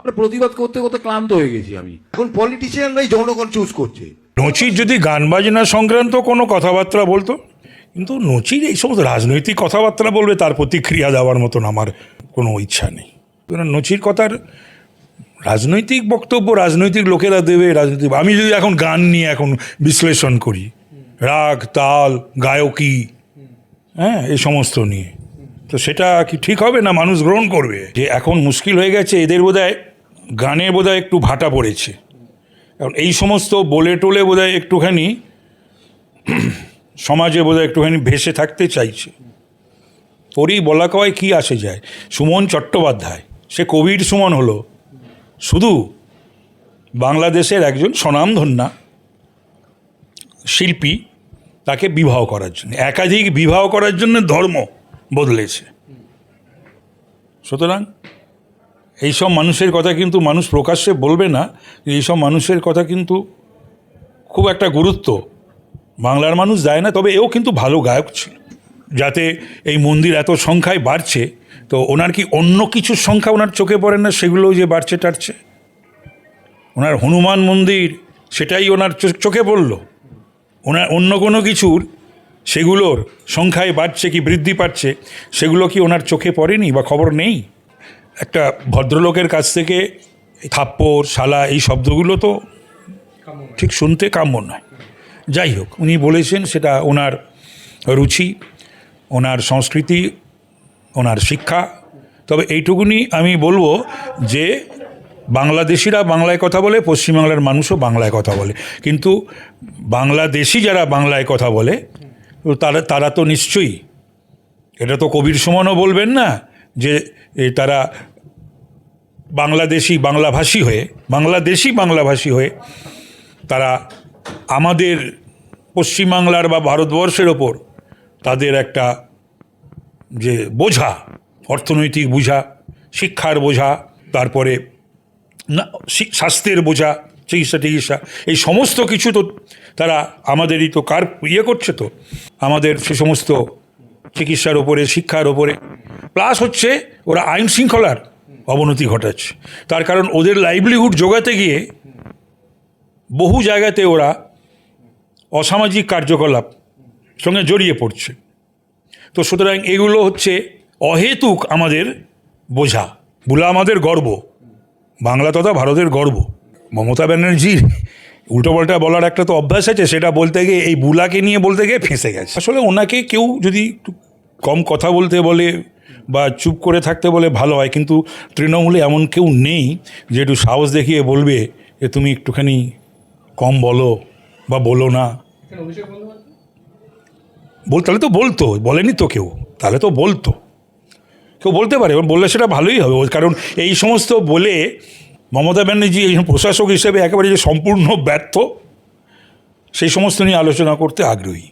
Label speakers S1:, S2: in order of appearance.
S1: আমরা প্রতিবাদ করতে করতে ক্লান্ত হয়ে গেছি আমি।
S2: এখন পলিটিশিয়ানরাই জনগণ চুজ করছে।
S3: নচির যদি গান বাজনা সংক্রান্ত কোনো কথাবার্তা বলতো কিন্তু নচির এই সমস্ত রাজনৈতিক কথাবার্তা বলবে তার প্রতিক্রিয়া দেওয়ার মতন আমার কোনো ইচ্ছা নেই। নচির কথার রাজনৈতিক বক্তব্য রাজনৈতিক লোকেরা দেবে রাজনৈতিক আমি যদি এখন গান নিয়ে এখন বিশ্লেষণ করি রাগ তাল গায়কী হ্যাঁ এই সমস্ত নিয়ে তো সেটা কি ঠিক হবে না মানুষ গ্রহণ করবে? যে এখন মুশকিল হয়ে গেছে এদের বোধহয় গানে বোধহয় একটু ভাটা পড়েছে। কারণ এই সমস্ত বলে টোলে বোধহয় একটুখানি সমাজে বোধহয় একটুখানি ভেসে থাকতে চাইছে। ওরই বলা কয় কী আসে যায়? সুমন চট্টোপাধ্যায়, সে কবির সুমন হলো। শুধু বাংলাদেশের একজন স্বনামধন্যা শিল্পী, তাকে বিবাহ করার জন্য, একাধিক বিবাহ করার জন্য ধর্ম বদলেছে। সুতরাং এইসব মানুষের কথা কিন্তু মানুষ প্রকাশ্যে বলবে না, এইসব মানুষের কথা কিন্তু খুব একটা গুরুত্ব। বাংলার মানুষ দেয় না, তবে এও কিন্তু ভালো গায়ক ছিল। যাতে এই মন্দির এত সংখ্যায় বাড়ছে, তো ওনার কি অন্য কিছুর সংখ্যা ওনার চোখে পড়ে না সেগুলোও যে বাড়ছে টাড়ছে? ওনার হনুমান মন্দির, সেটাই ওনার চোখে পড়ল। ওনার অন্য কোনো কিছুর, সেগুলোর সংখ্যায় বাড়ছে কি, বৃদ্ধি পাচ্ছে, সেগুলো কি ওনার চোখে পড়েনি বা খবর নেই? একটা ভদ্রলোকের কাছ থেকে থাপ্পড়, শালা, এই শব্দগুলো তো ঠিক শুনতে কাম্য নয়। যাই হোক, উনি বলেছেন সেটা ওনার রুচি, ওনার সংস্কৃতি, ওনার শিক্ষা। তবে এইটুকুনি আমি বলব যে বাংলাদেশিরা বাংলায় কথা বলে, পশ্চিমবাংলার মানুষও বাংলায় কথা বলে। কিন্তু বাংলাদেশি যারা বাংলায় কথা বলে, তারা তারা তো নিশ্চয়ই, এটা তো কবির সুমনও বলবেন না যে তারা বাংলাদেশি বাংলাভাষী হয়ে, বাংলাদেশি বাংলাভাষী হয়ে তারা আমাদের পশ্চিমবাংলার বা ভারতবর্ষের ওপর তাদের একটা যে বোঝা, অর্থনৈতিক বোঝা, শিক্ষার বোঝা, তারপরে স্বাস্থ্যের বোঝা, চিকিৎসা টিকিৎসা, এই সমস্ত কিছু তো তারা আমাদেরই তো কার ইয়ে করছে তো? আমাদের সে সমস্ত চিকিৎসার ওপরে, শিক্ষার ওপরে। প্লাস হচ্ছে ওরা আইন শৃঙ্খলার অবনতি ঘটাচ্ছে। তার কারণ ওদের লাইভলিহুড জোগাতে গিয়ে বহু জায়গাতে ওরা অসামাজিক কার্যকলাপ সঙ্গে জড়িয়ে পড়ছে। তো সুতরাং এগুলো হচ্ছে অহেতুক আমাদের বোঝা। বলে আমাদের গর্ব। বাংলা তথা ভারতের গর্ব। মমতা ব্যানার্জির উল্টোপাল্টা বলার একটা তো অভ্যাস আছে, সেটা বলতে গিয়ে এই বুলাকে নিয়ে বলতে গিয়ে ফেঁসে গেছে। আসলে ওনাকে কেউ যদি কম কথা বলতে বলে বা চুপ করে থাকতে বলে ভালো হয়। কিন্তু তৃণমূলে এমন কেউ নেই যে একটু সাহস দেখিয়ে বলবে যে তুমি একটুখানি কম বলো বা বলো না। বল তাহলে তো বলতো বলেনি তো কেউ। তাহলে তো বলতো। কেউ বলতে পারে বললে সেটা ভালোই হবে। কারণ এই সমস্ত বলে মমতা ব্যানার্জি এই প্রশাসক হিসেবে একেবারে যে সম্পূর্ণ ব্যর্থ সেই সমস্ত নিয়ে আলোচনা করতে আগ্রহী।